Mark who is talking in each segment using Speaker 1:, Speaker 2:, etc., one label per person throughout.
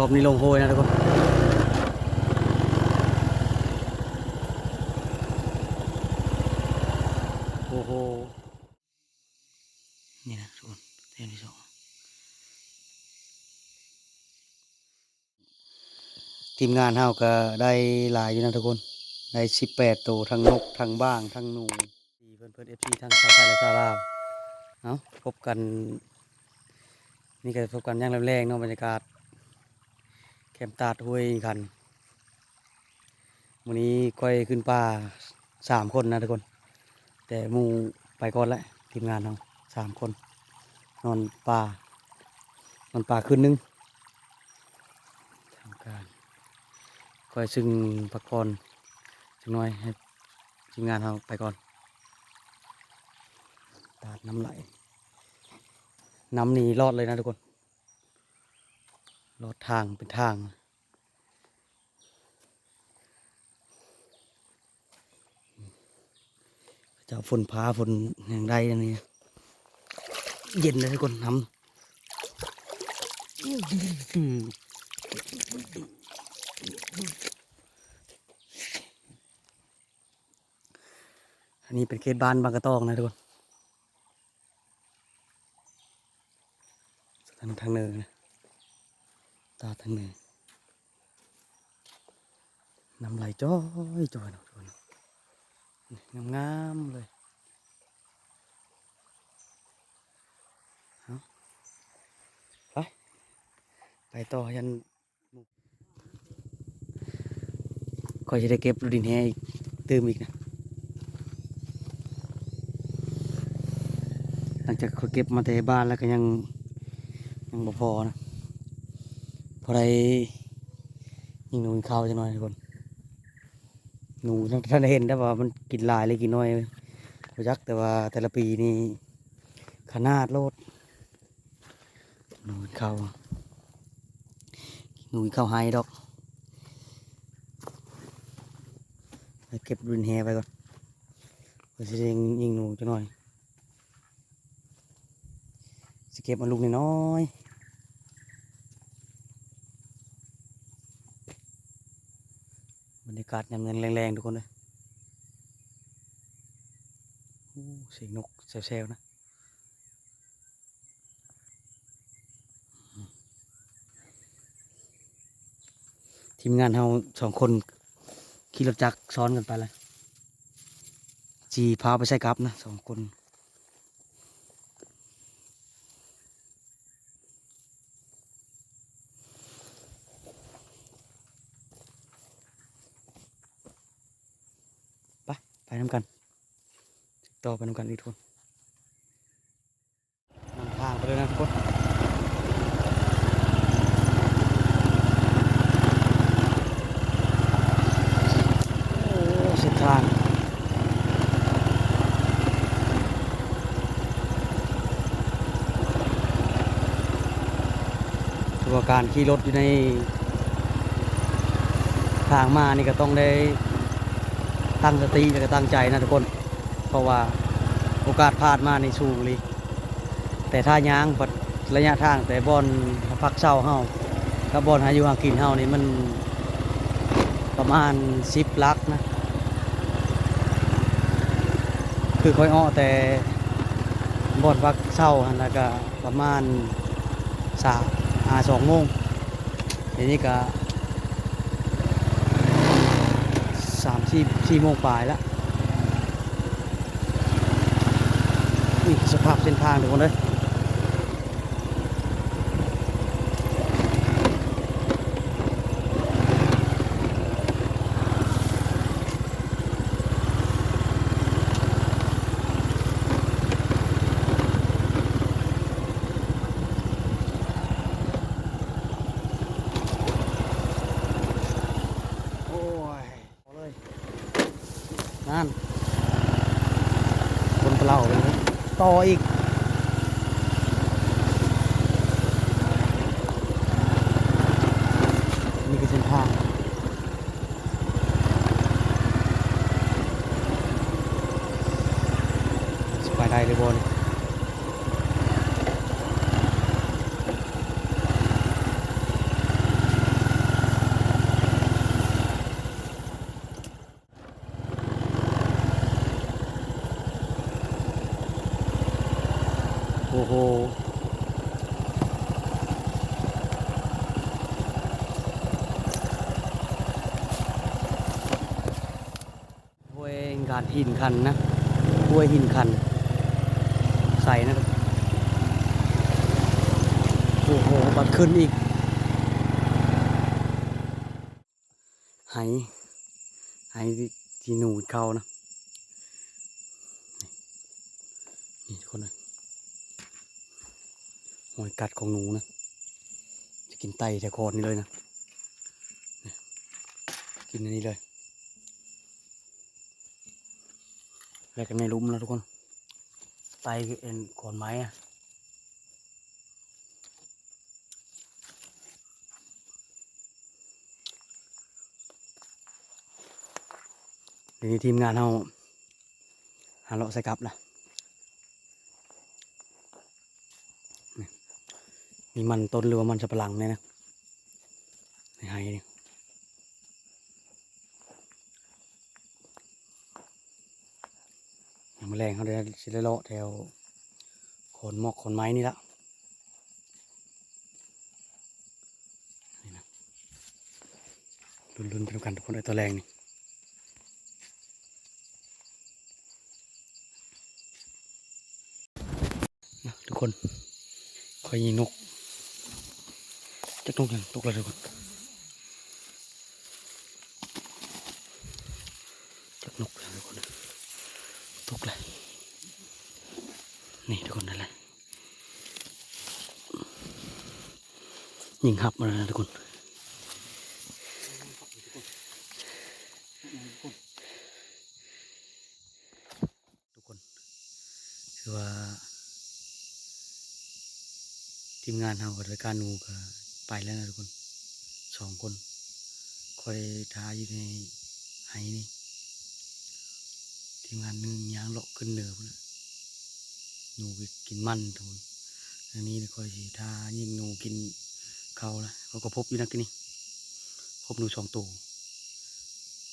Speaker 1: รอบนี้ลงโหยนะทุกคนโอ้โหนี่นะทุกคนเต็มที่สองทีมงานเฮาก็ได้หลายอยู่นะทุกคนได้สิบแปดตัวทั้งนกทั้งบ้างทั้งหนูที่เพื่อนเพื่อนเอฟซีทั้งชาวไทยและชาวลาวเอาพบกัน นี่ก็พบกันย่างแรงๆเนาะบรรยากาศ แคมป์ตาดห้วยคันวันนี้ค่อยขึ้นป่าสามคนนะทุกคน แต่มูไปก่อนแล้วทีมงานเราสามคน นอนป่านอนป่าคืนนึงทำการค่อยซึ่งพักผ่อนจังน้อยให้ทีมงานเราไปก่อนตาดน้ำไหลน้ำนี้รอดเลยนะทุกคน รอดทางเป็นทางเจะฝนพาฝนอย่างไรอันนี้เย็นเลยทุกคนน้ำอันนี้เป็นเขตบ้านบางกระตองนะทุกคนทางทางเนินนะ ตาทางนือน้ำไหลจ้อยจ้อยเนาะทุกคนงามงามๆเลยไปไปต่อยันหมู่คอยจะได้เก็บรูดินแห้อีกเติมอีกนะ หลังจากเขาเก็บมาแต่บ้านแล้วก็ยังยังบ่พอนะ พอได้ยิงหนูกินข้าจะหน่อยทุกคนหนูท่านเห็นได้ว่ามันกินลายเลยกินน้อยพยักแต่ว่าแต่ละปีนี่ขนาดโลดหนูกินข้าหนูกินข้าไฮดอกเก็บรุนแฮไปก่อนเพื่อจะยิงหนูจะหน่อยจะเก็บมาลูกน้อยๆ บ รรยากาศยามเงินแรงๆทุกคนเลยเสียงนกแซวๆนะทีมงานเราสองคนขี่รถจักรซ้อนกันไปเลยจีพาไปใช้กลับนะสองคน ไปน้ำกัน ต่อไปนำกันอีกทุกนนำทางไปเลยนะทุกคนโอ้ส้นทางตัวการขี่รถอยู่ในทางมานี่ก็ต้องได้ตั้งสติแล้วก็ตั้งใจนะทุกคน เพราะว่าโอกาสพลาดมาในสูงเลยแต่ถ้าย้างระยะทางแต่บอลพักเศร้าเฮากับบอลหาอยู่หากินเฮานี่มันประมาณสิบลักนะ คือค่อยอ้อแต่บอลพักเศร้าหันแล้วก็ประมาณสามอาสองโมงเดี๋ยวนี้ก็สามสี่สี่โมงปลายแล้ว นี่สภาพเส้นทางทุกคนเลยโอ้ยเลยนั่นเปล่าไปเลย ต่ออีก นี่คือเส้นทางสไปได้เลยบน อลโหห้วยกาดหินคันนะห้วยหินคัน ใส่นะครับ โอ้โห บัดขึ้นอีกไหไหที่ที่หนูเข้านะ นี่ทุกคนเลย หอยกัดของหนูนะ จะกินไตแต่คนนี่เลยนะกินอันนี้เลยแล้วกันในหลุมนะทุกคน ไตคือเอ็นโคนไม้อะเดี๋ยวนี้ทีมงานเราหาเลาะใส่กลับละ มีมันต้นหรือมันสับปะหลังเนี่ยนะในไฮนี่อย่างแมลงเขาได้สิได้เลาะแถวโคนหมอกโคนไม้นี่ละนี่นะรุนๆไปด้วยกันทุกคนไอ้ตัวแรงนี่ทุกคนคอยยิงนก จะตกยังตกแล้วทุกคนจับนกแล้วทุกคนตกเลยนี่ทุกคนนั่นแหละยิงหับมาแล้วทุกคนทุกคนคือว่าทีมงานเรากับรายการนูก็ ไปแล้วนะทุกคนสองคนคอยท้าอยู่ในไห้นี่ทีมงานหนึงยางเลาะขึ้นเหนือพุ่นหนูกินมันทุกคนอันนี้คอยสีท้ายิงหนูกินเขาละเขาก็พบอยู่นักที่นี่พบหนูสองตัว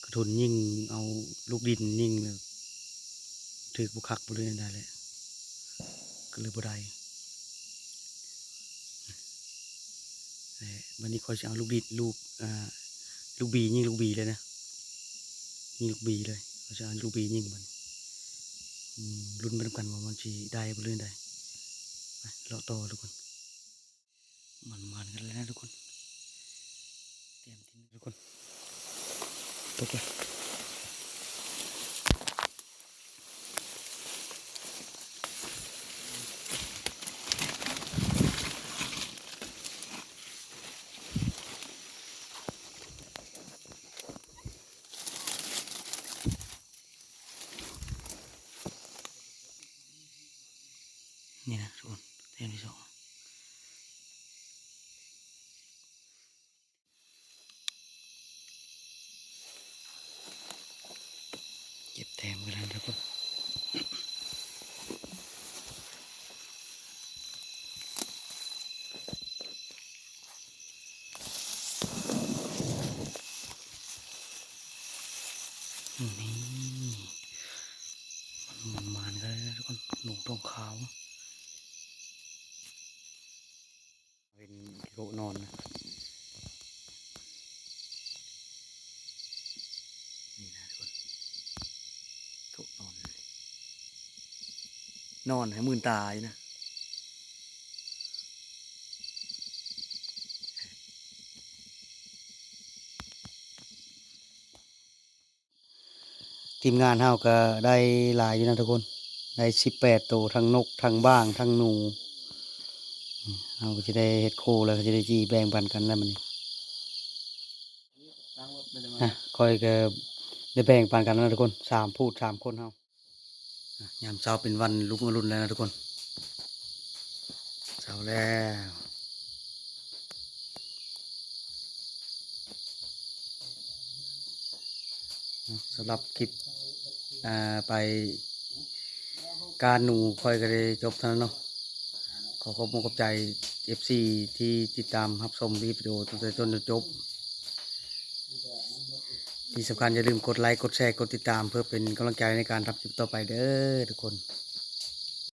Speaker 1: กระทุนยิงเอาลูกดินยิ่งเลยถือบุคักบุเลยได้แหละก็เลยบ่ได้ เอ่อ วันนี้คอยจะเอาลูกบิดลูกอลูกบียิงลูกบีเลยนะยิงลูกบีเลยเขาจะเอาลูกบียิงมันรุ่นเป็นกันว่ามันจะได้บรื่อยได้เลาะต่อทุกคน มันมันกันเลยนะทุกคนเตรียมทิ้งทุกคนตกเลยนี่นะทุกคนเตรียมที่สอง เก็บแต้มกันแล้วทุกคนนี่มันมานกันเลยนะทุกคนหนูตรงขาวเป็นโลนอนนะนี่นะทุกคนโถนอนเลย นอนให้มื่นตาอยู่นะทีมงานเฮาก็ได้หลายอยู่นะทุกคน ได้สิบแปดตัวทั้งนกทั้งบ้างทั้งหนูอืมเฮาก็จะได้เฮ็ดโคแล้วก็จะได้จีแบ่งปันกันแล้วมันนี่ฮะคอยก็ได้แบ่งปันกันแล้วนะทุกคนสามพูดสามคนเฮาอะ ยามเช้าเป็นวันลุกอรุณแล้วนะทุกคนเช้าแล้วสำหรับคลิปไปการหนูคอยก็ได้จบเท่านั้นเนาะขอขอบคุณขอบใจ FC ที่ติดตามรับชมวิดีโอตั้งแต่ต้นจนจบ ที่สำคัญอย่าลืมกดไลค์กดแชร์กดติดตาม เพื่อเป็นกำลังใจในการทำคลิปต่อไปเด้อทุกคน